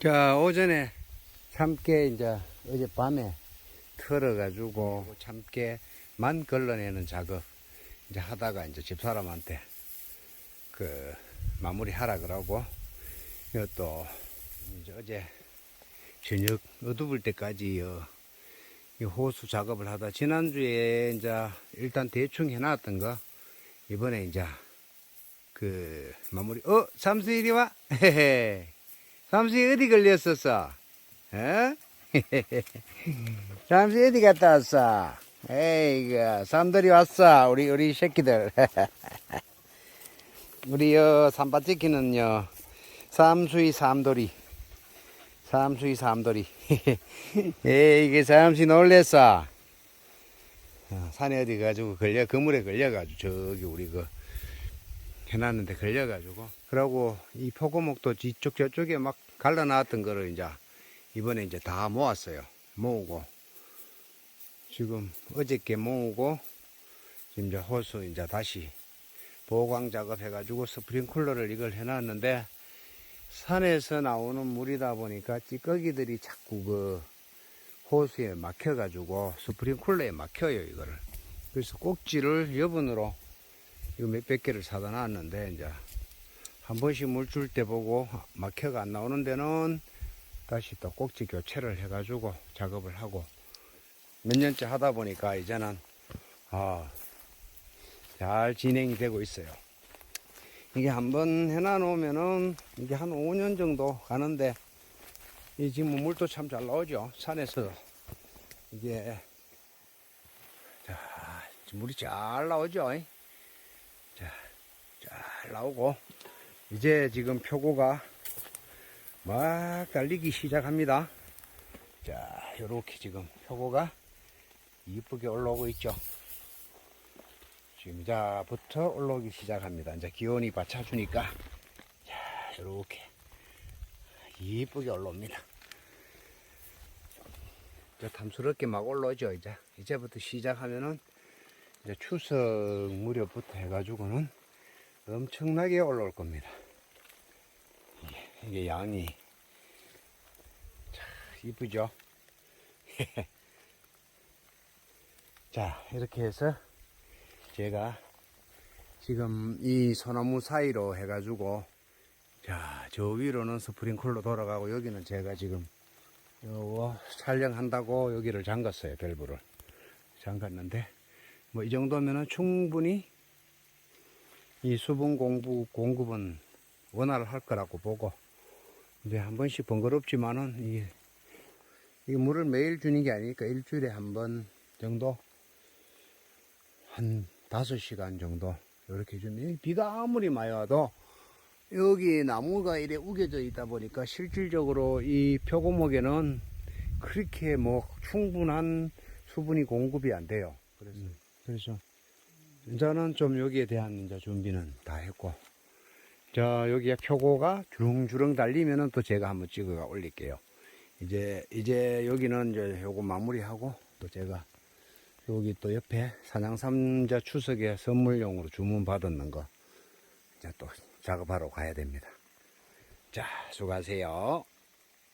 자, 오전에 참깨 이제 어제 밤에 털어가지고 참깨만 걸러내는 작업 이제 하다가 이제 집사람한테 그 마무리 하라 그러고 이것도 이제 어제 저녁 어두울 때까지 어, 이 호수 작업을 하다 지난주에 이제 일단 대충 해놨던 거 이번에 이제 그 마무리. 어 삼수 이리 와? 헤헤 삼수 어디 걸렸었어? 에? 삼수 어디 갔다 왔어? 에이그 삼돌이 왔어 우리 우리 새끼들. 우리 어 삼바찌키는요 삼수이 삼돌이. 삼수이 삼돌이. 에이 이게 삼수 놀랬어. 어, 산에 어디 가지고 걸려 그물에 걸려가지고 저기 우리 그 해놨는데 걸려가지고. 그러고 이 표고목도 이쪽 저쪽에 막 갈라놨던 거를 이제 이번에 이제 다 모았어요. 모으고. 지금 어저께 모으고 지금 이제 호수 이제 다시 보강 작업 해가지고 스프링쿨러를 이걸 해놨는데 산에서 나오는 물이다 보니까 찌꺼기들이 자꾸 그 호수에 막혀가지고 스프링쿨러에 막혀요 이거를. 그래서 꼭지를 여분으로 이거 몇백 개를 사다 놨는데 이제 한 번씩 물 줄 때 보고 막혀가 안 나오는 데는 다시 또 꼭지 교체를 해가지고 작업을 하고 몇 년째 하다 보니까 이제는 아, 잘 진행이 되고 있어요. 이게 한번 해놔 놓으면은 이게 한 5년 정도 가는데 이 지금 물도 참 잘 나오죠. 산에서 이게 자 물이 잘 나오죠. 자, 잘 나오고 이제 지금 표고가 막 달리기 시작합니다. 자, 요렇게 지금 표고가 이쁘게 올라오고 있죠. 지금 이자부터 올라오기 시작합니다. 이제 기온이 받쳐주니까 자, 요렇게 이쁘게 올라옵니다. 이제 탐스럽게 막 올라오죠. 이제 이제부터 시작하면은 이제 추석 무렵부터 해가지고는 엄청나게 올라올 겁니다. 이게, 양이 참 이쁘죠? 자, 이렇게 해서 제가 지금 이 소나무 사이로 해가지고 자, 저 위로는 스프링클로 돌아가고 여기는 제가 지금 요거 촬영한다고 여기를 잠갔어요, 밸브를. 잠갔는데 뭐 이 정도면은 충분히 이 수분 공부, 공급은 원활할 거라고 보고 이제 한 번씩 번거롭지만은 이, 이 물을 매일 주는 게 아니니까 일주일에 한 번 정도? 한 다섯 시간 정도? 이렇게 주면 비가 아무리 많이 와도 여기 나무가 이래 우겨져 있다 보니까 실질적으로 이 표고목에는 그렇게 뭐 충분한 수분이 공급이 안 돼요. 그래서 그래서 이제는 좀 여기에 대한 이제 준비는 다 했고 자 여기에 표고가 주렁주렁 달리면은 또 제가 한번 찍어가 올릴게요. 이제 이제 여기는 이제 요거 마무리하고 또 제가 여기 또 옆에 사냥삼자 추석에 선물용으로 주문 받았는 거 이제 또 작업하러 가야 됩니다. 자 수고하세요.